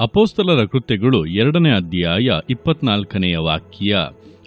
ಅಪೋಸ್ತಲರ ಕೃತ್ಯಗಳು ಎರಡನೇ ಅಧ್ಯಾಯ ಇಪ್ಪತ್ನಾಲ್ಕನೆಯ ವಾಕ್ಯ.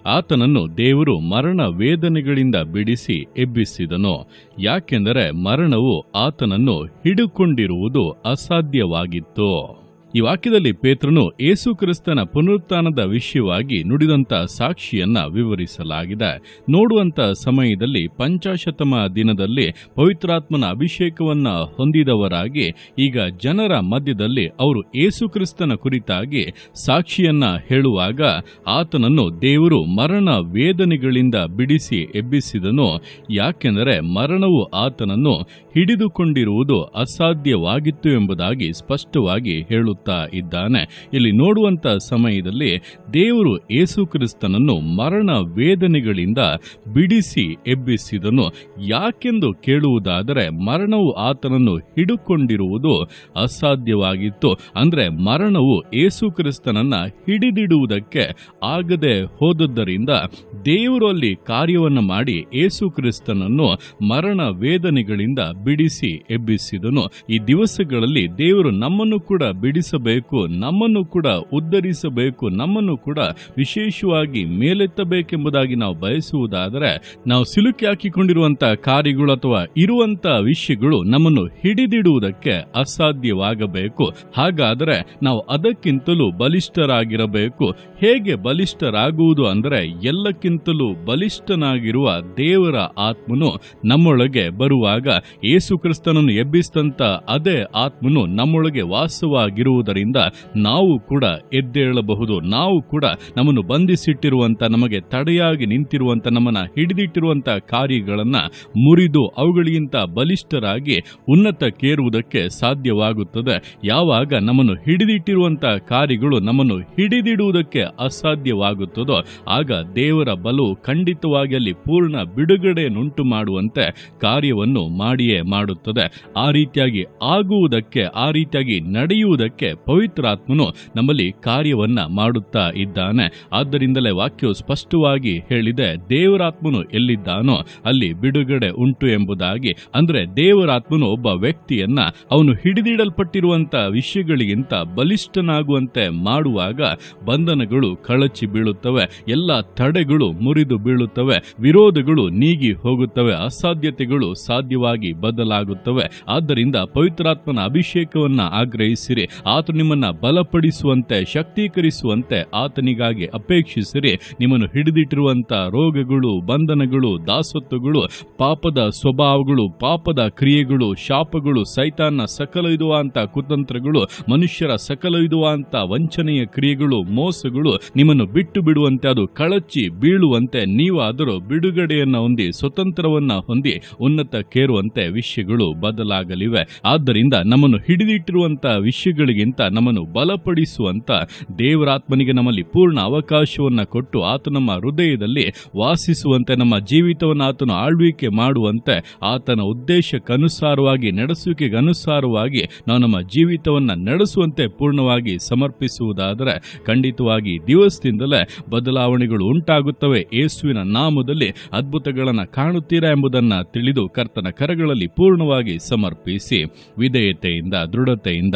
ಆತನನ್ನು ದೇವರು ಮರಣ ವೇದನೆಗಳಿಂದ ಬಿಡಿಸಿ ಎಬ್ಬಿಸಿದನು. ಯಾಕೆಂದರೆ ಮರಣವು ಆತನನ್ನು ಹಿಡುಕೊಂಡಿರುವುದು ಅಸಾಧ್ಯವಾಗಿತ್ತು. ಈ ವಾಕ್ಯದಲ್ಲಿ ಪೇತ್ರನು ಏಸು ಕ್ರಿಸ್ತನ ಪುನರುತ್ಥಾನದ ವಿಷಯವಾಗಿ ನುಡಿದಂತ ಸಾಕ್ಷಿಯನ್ನ ವಿವರಿಸಲಾಗಿದೆ. ನೋಡುವಂತ ಸಮಯದಲ್ಲಿ ಪಂಚಾಶತಮ ದಿನದಲ್ಲಿ ಪವಿತ್ರಾತ್ಮನ ಅಭಿಷೇಕವನ್ನ ಹೊಂದಿದವರಾಗಿ ಈಗ ಜನರ ಮಧ್ಯದಲ್ಲಿ ಅವರು ಏಸು ಕ್ರಿಸ್ತನ ಕುರಿತಾಗಿ ಸಾಕ್ಷಿಯನ್ನ ಹೇಳುವಾಗ ಆತನನ್ನು ದೇವರು ಮರಣ ವೇದನೆಗಳಿಂದ ಬಿಡಿಸಿ ಎಬ್ಬಿಸಿದನು. ಯಾಕೆಂದರೆ ಮರಣವು ಆತನನ್ನು ಹಿಡಿದುಕೊಂಡಿರುವುದು ಅಸಾಧ್ಯವಾಗಿತ್ತು ಎಂಬುದಾಗಿ ಸ್ಪಷ್ಟವಾಗಿ ಹೇಳುತ್ತಾ ಇದ್ದಾನೆ. ಇಲ್ಲಿ ನೋಡುವಂತ ಸಮಯದಲ್ಲಿ ದೇವರು ಏಸು ಕ್ರಿಸ್ತನನ್ನು ಮರಣ ವೇದನೆಗಳಿಂದ ಬಿಡಿಸಿ ಎಬ್ಬಿಸಿದನು. ಯಾಕೆಂದು ಕೇಳುವುದಾದರೆ ಮರಣವು ಆತನನ್ನು ಹಿಡುಕೊಂಡಿರುವುದು ಅಸಾಧ್ಯವಾಗಿತ್ತು. ಅಂದ್ರೆ ಮರಣವು ಏಸು ಕ್ರಿಸ್ತನನ್ನ ಹಿಡಿದಿಡುವುದಕ್ಕೆ ಆಗದೆ ಹೋದದ್ದರಿಂದ ದೇವರು ಅಲ್ಲಿ ಕಾರ್ಯವನ್ನು ಮಾಡಿ ಏಸು ಕ್ರಿಸ್ತನನ್ನು ಮರಣ ವೇದನೆಗಳಿಂದ ಬಿಡಿಸಿ ಎಬ್ಬಿಸಿದನು. ಈ ದಿವಸಗಳಲ್ಲಿ ದೇವರು ನಮ್ಮನ್ನು ಕೂಡ ಬಿಡಿಸಬೇಕು ನಮ್ಮನ್ನು ಕೂಡ ಉದ್ಧರಿಸಬೇಕು, ನಮ್ಮನ್ನು ಕೂಡ ವಿಶೇಷವಾಗಿ ಮೇಲೆತ್ತಬೇಕೆಂಬುದಾಗಿ ನಾವು ಬಯಸುವುದಾದರೆ, ನಾವು ಸಿಲುಕಿ ಹಾಕಿಕೊಂಡಿರುವಂತಹ ಕಾರ್ಯಗಳು ಅಥವಾ ಇರುವಂತಹ ವಿಷಯಗಳು ನಮ್ಮನ್ನು ಹಿಡಿದಿಡುವುದಕ್ಕೆ ಅಸಾಧ್ಯವಾಗಬೇಕು. ಹಾಗಾದರೆ ನಾವು ಅದಕ್ಕಿಂತಲೂ ಬಲಿಷ್ಠರಾಗಿರಬೇಕು. ಹೇಗೆ ಬಲಿಷ್ಠರಾಗುವುದು ಅಂದರೆ ಎಲ್ಲಕ್ಕಿಂತಲೂ ಬಲಿಷ್ಠನಾಗಿರುವ ದೇವರ ಆತ್ಮನು ನಮ್ಮೊಳಗೆ ಬರುವಾಗ ಯೇಸು ಕ್ರಿಸ್ತನನ್ನು ಎಬ್ಬಿಸಿದಂತ ಅದೇ ಆತ್ಮನು ನಮ್ಮೊಳಗೆ ವಾಸವಾಗಿರುವುದರಿಂದ ನಾವು ಕೂಡ ಎದ್ದೇಳಬಹುದು. ನಾವು ಕೂಡ ನಮ್ಮನ್ನು ಬಂಧಿಸಿಟ್ಟಿರುವಂತ, ನಮಗೆ ತಡೆಯಾಗಿ ನಿಂತಿರುವಂತ, ನಮ್ಮನ್ನ ಹಿಡಿದಿಟ್ಟಿರುವಂತ ಕಾರ್ಯಗಳನ್ನ ಮುರಿದು ಅವುಗಳಿಗಿಂತ ಬಲಿಷ್ಠರಾಗಿ ಉನ್ನತಕ್ಕೇರುವುದಕ್ಕೆ ಸಾಧ್ಯವಾಗುತ್ತದೆ. ಯಾವಾಗ ನಮ್ಮನ್ನು ಹಿಡಿದಿಟ್ಟಿರುವಂತ ಕಾರ್ಯಗಳು ನಮ್ಮನ್ನು ಹಿಡಿದಿಡುವುದಕ್ಕೆ ಅಸಾಧ್ಯವಾಗುತ್ತದೋ, ಆಗ ದೇವರ ಬಲವು ಖಂಡಿತವಾಗಿ ಅಲ್ಲಿ ಪೂರ್ಣ ಬಿಡುಗಡೆಯನ್ನುಂಟು ಮಾಡುವಂತೆ ಕಾರ್ಯವನ್ನು ಮಾಡಿಯೇ ಮಾಡುತ್ತದೆ. ಆ ರೀತಿಯಾಗಿ ಆಗುವುದಕ್ಕೆ, ಆ ರೀತಿಯಾಗಿ ನಡೆಯುವುದಕ್ಕೆ ಪವಿತ್ರಾತ್ಮನು ನಮ್ಮಲ್ಲಿ ಕಾರ್ಯವನ್ನ ಮಾಡುತ್ತಾ ಇದ್ದಾನೆ. ಆದ್ದರಿಂದಲೇ ವಾಕ್ಯವು ಸ್ಪಷ್ಟವಾಗಿ ಹೇಳಿದೆ, ದೇವರಾತ್ಮನು ಎಲ್ಲಿದ್ದಾನೋ ಅಲ್ಲಿ ಬಿಡುಗಡೆ ಉಂಟು ಎಂಬುದಾಗಿ. ಅಂದ್ರೆ ದೇವರಾತ್ಮನು ಒಬ್ಬ ವ್ಯಕ್ತಿಯನ್ನ ಅವನು ಹಿಡಿದಿಡಲ್ಪಟ್ಟಿರುವಂತಹ ವಿಷಯಗಳಿಗಿಂತ ಬಲಿಷ್ಠನಾಗುವಂತೆ ಮಾಡುವಾಗ ಬಂಧನಗಳು ಕಳಚಿ ಬೀಳುತ್ತವೆ, ಎಲ್ಲ ತಡೆಗಳು ಮುರಿದು ಬೀಳುತ್ತವೆ, ವಿರೋಧಗಳು ನೀಗಿ ಹೋಗುತ್ತವೆ, ಅಸಾಧ್ಯತೆಗಳು ಸಾಧ್ಯವಾಗಿ ಬದಲಾಗುತ್ತವೆ. ಆದ್ದರಿಂದ ಪವಿತ್ರಾತ್ಮನ ಅಭಿಷೇಕವನ್ನ ಆಗ್ರಹಿಸಿರಿ. ಆತ ನಿಮ್ಮನ್ನ ಬಲಪಡಿಸುವಂತೆ, ಶಕ್ತೀಕರಿಸುವಂತೆ ಆತನಿಗಾಗಿ ಅಪೇಕ್ಷಿಸಿರಿ. ನಿಮ್ಮನ್ನು ಹಿಡಿದಿಟ್ಟಿರುವಂತ ರೋಗಗಳು, ಬಂಧನಗಳು, ದಾಸತ್ವಗಳು, ಪಾಪದ ಸ್ವಭಾವಗಳು, ಪಾಪದ ಕ್ರಿಯೆಗಳು, ಶಾಪಗಳು, ಸೈತಾನ್ನ ಸಕಲ ವಿಧವಾದಂತ ಕುತಂತ್ರಗಳು, ಮನುಷ್ಯರ ಸಕಲ ವಿಧವಾದಂತ ವಂಚನೆಯ ಕ್ರಿಯೆಗಳು, ಮೋಸಗಳು, ನಿಮ್ಮನ್ನು ಬಿಟ್ಟು ಬಿಡುವಂತೆ ಅದು ಕಳಚಿ ಬೀಳುವಂತೆ ನೀವಾದರೂ ಬಿಡುಗಡೆಯನ್ನ ಹೊಂದಿ, ಸ್ವತಂತ್ರವನ್ನ ಹೊಂದಿ, ಉನ್ನತ ಕೇರುವಂತೆ ವಿಷಯಗಳು ಬದಲಾಗಲಿವೆ. ಆದ್ದರಿಂದ ನಮ್ಮನ್ನು ಹಿಡಿದಿಟ್ಟಿರುವಂತ ವಿಷಯಗಳಿಗಿಂತ ನಮ್ಮನ್ನು ಬಲಪಡಿಸುವಂತ ದೇವರಾತ್ಮನಿಗೆ ನಮ್ಮಲ್ಲಿ ಪೂರ್ಣ ಅವಕಾಶವನ್ನ ಕೊಟ್ಟು ಆತ ನಮ್ಮ ಹೃದಯದಲ್ಲಿ ವಾಸಿಸುವಂತೆ, ನಮ್ಮ ಜೀವಿತವನ್ನು ಆತನು ಆಳ್ವಿಕೆ ಮಾಡುವಂತೆ, ಆತನ ಉದ್ದೇಶಕ್ಕನುಸಾರವಾಗಿ, ನಡೆಸುವಿಕೆಗನುಸಾರವಾಗಿ ನಾವು ನಮ್ಮ ಜೀವಿತವನ್ನ ನಡೆಸುವಂತೆ ಪೂರ್ಣವಾಗಿ ಸಮರ್ಪಿಸುವುದಾದರೆ ಖಂಡಿತವಾಗಿ ದಿವಸದಿಂದಲೇ ಬದಲಾವಣೆಗಳು ಉಂಟಾಗುತ್ತವೆ. ಯೇಸುವಿನ ನಾಮದಲ್ಲಿ ಅದ್ಭುತಗಳನ್ನು ಕಾಣುತ್ತೀರಾ ಎಂಬುದನ್ನ ತಿಳಿದು ಕರ್ತನ ಕರಗಳಲ್ಲಿ ಪೂರ್ಣವಾಗಿ ಸಮರ್ಪಿಸಿ, ವಿಧೇಯತೆಯಿಂದ, ದೃಢತೆಯಿಂದ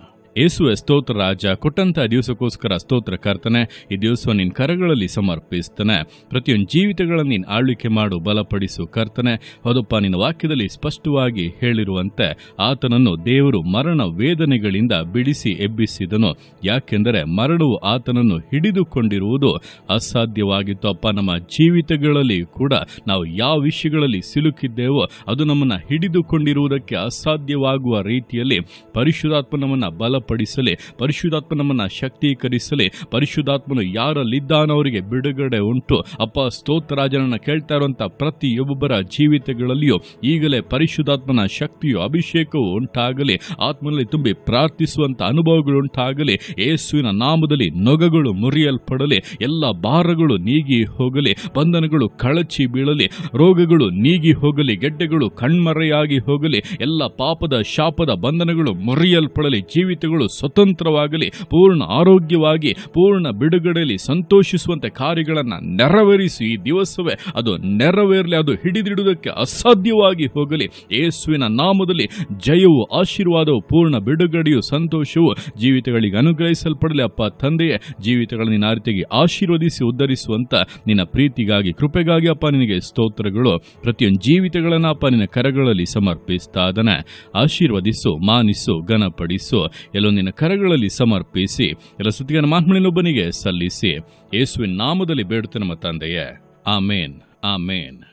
ಯೇಸುವೆ ಸ್ತೋತ್ರ ರಾಜ, ಕೊಟ್ಟಂತ ದಿವಸಕ್ಕೋಸ್ಕರ ಸ್ತೋತ್ರ ಕರ್ತನೆ, ಈ ದಿವಸ ನಿನ್ನ ಕರಗಳಲ್ಲಿ ಸಮರ್ಪಿಸ್ತಾನೆ. ಪ್ರತಿಯೊಂದು ಜೀವಿತಗಳನ್ನು ನೀನು ಆಳ್ವಿಕೆ ಮಾಡು, ಬಲಪಡಿಸು ಕರ್ತನೆ. ಹೌದಪ್ಪ, ನಿನ್ನ ವಾಕ್ಯದಲ್ಲಿ ಸ್ಪಷ್ಟವಾಗಿ ಹೇಳಿರುವಂತೆ, ಆತನನ್ನು ದೇವರು ಮರಣ ವೇದನೆಗಳಿಂದ ಬಿಡಿಸಿ ಎಬ್ಬಿಸಿದನು. ಯಾಕೆಂದರೆ ಮರಣವು ಆತನನ್ನು ಹಿಡಿದುಕೊಂಡಿರುವುದು ಅಸಾಧ್ಯವಾಗಿತ್ತು. ಅಪ್ಪ, ನಮ್ಮ ಜೀವಿತಗಳಲ್ಲಿ ಕೂಡ ನಾವು ಯಾವ ವಿಷಯಗಳಲ್ಲಿ ಸಿಲುಕಿದ್ದೇವೋ, ಅದು ನಮ್ಮನ್ನು ಹಿಡಿದುಕೊಂಡಿರುವುದಕ್ಕೆ ಅಸಾಧ್ಯವಾಗುವ ರೀತಿಯಲ್ಲಿ ಪರಿಶುದ್ಧಾತ್ಮ ನಮ್ಮನ್ನು ಬಲಪಡಿಸಲಿ. ಪರಿಶುದ್ಧಾತ್ಮ ನಮ್ಮನ್ನು ಶಕ್ತೀಕರಿಸಲಿ. ಪರಿಶುದ್ಧಾತ್ಮನು ಯಾರಲ್ಲಿದ್ದಾನೋ ಅವರಿಗೆ ಬಿಡುಗಡೆ ಉಂಟು. ಅಪ್ಪ ಸ್ತೋತ್ರರಾಜನನ್ನ ಕೇಳ್ತಾ ಇರುವಂಥ ಪ್ರತಿಯೊಬ್ಬರ ಜೀವಿತಗಳಲ್ಲಿಯೂ ಈಗಲೇ ಪರಿಶುದ್ಧಾತ್ಮನ ಶಕ್ತಿಯು ಅಭಿಷೇಕವು ಉಂಟಾಗಲಿ. ಆತ್ಮನಲ್ಲಿ ತುಂಬಿ ಪ್ರಾರ್ಥಿಸುವಂಥ ಅನುಭವಗಳು ಉಂಟಾಗಲಿ. ಯೇಸುವಿನ ನಾಮದಲ್ಲಿ ನೊಗಗಳು ಮುರಿಯಲ್ಪಡಲಿ. ಎಲ್ಲ ಭಾರಗಳು ನೀಗಿ ಹೋಗಲಿ. ಬಂಧನಗಳು ಕಳಚಿ ಬೀಳಲಿ. ರೋಗಗಳು ನೀಗಿ ಹೋಗಲಿ. ಗೆಡ್ಡೆಗಳು ಕಣ್ಮರೆಯಾಗಿ ಹೋಗಲಿ. ಎಲ್ಲ ಪಾಪದ ಶಾಪದ ಬಂಧನಗಳು ಮುರಿಯಲ್ಪಡಲಿ. ಜೀವಿತಗಳು ಜೀವಿತಗಳು ಸ್ವತಂತ್ರವಾಗಲಿ, ಪೂರ್ಣ ಆರೋಗ್ಯವಾಗಿ, ಪೂರ್ಣ ಬಿಡುಗಡೆಯಲ್ಲಿ ಸಂತೋಷಿಸುವಂತೆ ಕಾರ್ಯಗಳನ್ನು ನೆರವೇರಿಸಿ ಈ ದಿವಸವೇ. ಅದು ನೆರವೇರಲಿ, ಅದು ಹಿಡಿದಿಡುವುದಕ್ಕೆ ಅಸಾಧ್ಯವಾಗಿ ಹೋಗಲಿ. ಯೇಸುವಿನ ನಾಮದಲ್ಲಿ ಜಯವು, ಆಶೀರ್ವಾದವು, ಪೂರ್ಣ ಬಿಡುಗಡೆಯು, ಸಂತೋಷವು ಜೀವಿತಗಳಿಗೆ ಅನುಗ್ರಹಿಸಲ್ಪಡಲಿ. ಅಪ್ಪ, ತಂದೆಯೇ, ಜೀವಿತಗಳನ್ನು ನಿನ್ನ ಆ ರೀತಿಯಾಗಿ ಆಶೀರ್ವದಿಸಿ ಉದ್ಧರಿಸುವಂತ ನಿನ್ನ ಪ್ರೀತಿಗಾಗಿ, ಕೃಪೆಗಾಗಿ ಅಪ್ಪ, ನಿನಗೆ ಸ್ತೋತ್ರಗಳು. ಪ್ರತಿಯೊಂದು ಜೀವಿತಗಳನ್ನ ಅಪ್ಪ, ನಿನ್ನ ಕರಗಳಲ್ಲಿ ಸಮರ್ಪಿಸ್ತಾ ಅದನ್ನ ಆಶೀರ್ವದಿಸು, ಮಾನಿಸು, ಘನಪಡಿಸು. ಎಲ್ಲೋ ನಿನ್ನ ಕರಗಳಲ್ಲಿ ಸಮರ್ಪಿಸಿ, ಎಲ್ಲ ಸುದ್ದಿಗಾರ ಮಾನ್ಮಣಿನೊಬ್ಬನಿಗೆ ಸಲ್ಲಿಸಿ. ಯೇಸುವಿನ ನಾಮದಲ್ಲಿ ಬೇಡುತ್ತೆ ನಮ್ಮ ತಂದೆಯೇ. ಆಮೇನ್. ಆಮೇನ್.